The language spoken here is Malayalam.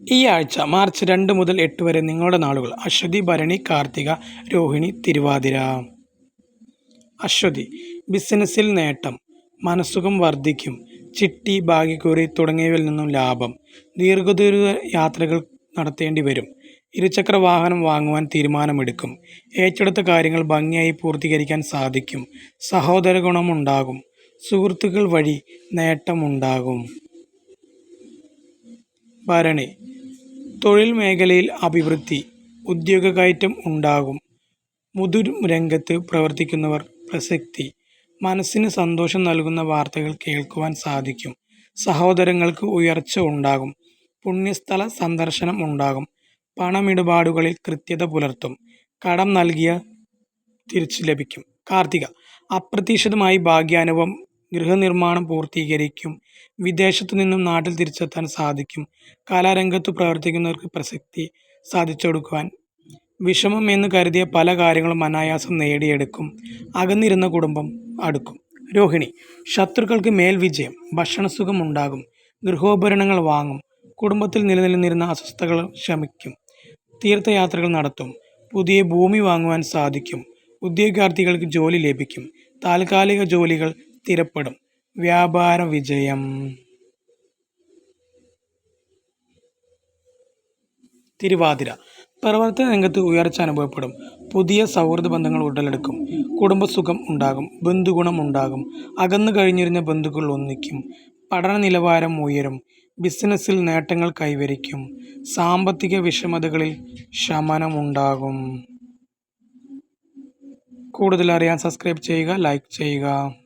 ഈ ആഴ്ച മാർച്ച് രണ്ട് മുതൽ എട്ട് വരെ നിങ്ങളുടെ നാളുകൾ അശ്വതി ഭരണി കാർത്തിക രോഹിണി തിരുവാതിര. അശ്വതി ബിസിനസ്സിൽ നേട്ടം മനസ്സുഖം വർദ്ധിക്കും ചിട്ടി ഭാഗ്യക്കുറി തുടങ്ങിയവയിൽ നിന്നും ലാഭം ദീർഘദൂര യാത്രകൾ നടത്തേണ്ടി വരും ഇരുചക്ര വാഹനം വാങ്ങുവാൻ തീരുമാനമെടുക്കും ഏറ്റെടുത്ത കാര്യങ്ങൾ ഭംഗിയായി പൂർത്തീകരിക്കാൻ സാധിക്കും സഹോദര ഗുണമുണ്ടാകും സുഹൃത്തുക്കൾ വഴി നേട്ടമുണ്ടാകും. ഭരണി തൊഴിൽ മേഖലയിൽ അഭിവൃദ്ധി ഉദ്യോഗ കയറ്റം ഉണ്ടാകും. മുതിരും രംഗത്ത് പ്രവർത്തിക്കുന്നവർ പ്രസക്തി മനസ്സിന് സന്തോഷം നൽകുന്ന വാർത്തകൾ കേൾക്കുവാൻ സാധിക്കും. സഹോദരങ്ങൾക്ക് ഉയർച്ച ഉണ്ടാകും. പുണ്യസ്ഥല സന്ദർശനം ഉണ്ടാകും. പണമിടപാടുകളിൽ കൃത്യത പുലർത്തും. കടം നൽകിയ തിരിച്ചു ലഭിക്കും. കാർത്തിക അപ്രതീക്ഷിതമായി ഭാഗ്യാനുഭവം ഗൃഹനിർമ്മാണം പൂർത്തീകരിക്കും. വിദേശത്തു നിന്നും നാട്ടിൽ തിരിച്ചെത്താൻ സാധിക്കും. കലാരംഗത്ത് പ്രവർത്തിക്കുന്നവർക്ക് പ്രസക്തി സാധിച്ചെടുക്കുവാൻ വിഷമം എന്ന് കരുതിയ പല കാര്യങ്ങളും അനായാസം നേടിയെടുക്കും. അകന്നിരുന്ന കുടുംബം അടുക്കും. രോഹിണി ശത്രുക്കൾക്ക് മേൽവിജയം ഭക്ഷണസുഖം ഉണ്ടാകും ഗൃഹോപകരണങ്ങൾ വാങ്ങും കുടുംബത്തിൽ നിലനിന്നിരുന്ന അസ്വസ്ഥതകൾ ശമിക്കും തീർത്ഥയാത്രകൾ നടത്തും പുതിയ ഭൂമി വാങ്ങുവാൻ സാധിക്കും ഉദ്യോഗാർത്ഥികൾക്ക് ജോലി ലഭിക്കും താൽക്കാലിക ജോലികൾ സ്ഥിരപ്പെടും വ്യാപാര വിജയം. തിരുവാതിര. പ്രവർത്തന രംഗത്ത് ഉയർച്ച അനുഭവപ്പെടും. പുതിയ സൗഹൃദ ബന്ധങ്ങൾ ഉടലെടുക്കും. കുടുംബസുഖം ഉണ്ടാകും. ബന്ധുഗുണം ഉണ്ടാകും. അകന്നു കഴിഞ്ഞിരുന്ന ബന്ധുക്കൾ ഒന്നിക്കും. പഠന നിലവാരം ഉയരും. ബിസിനസ്സിൽ നേട്ടങ്ങൾ കൈവരിക്കും. സാമ്പത്തിക വിഷമതകളിൽ ശമനമുണ്ടാകും കൂടുതൽ അറിയാൻ സബ്സ്ക്രൈബ് ചെയ്യുക ലൈക്ക് ചെയ്യുക.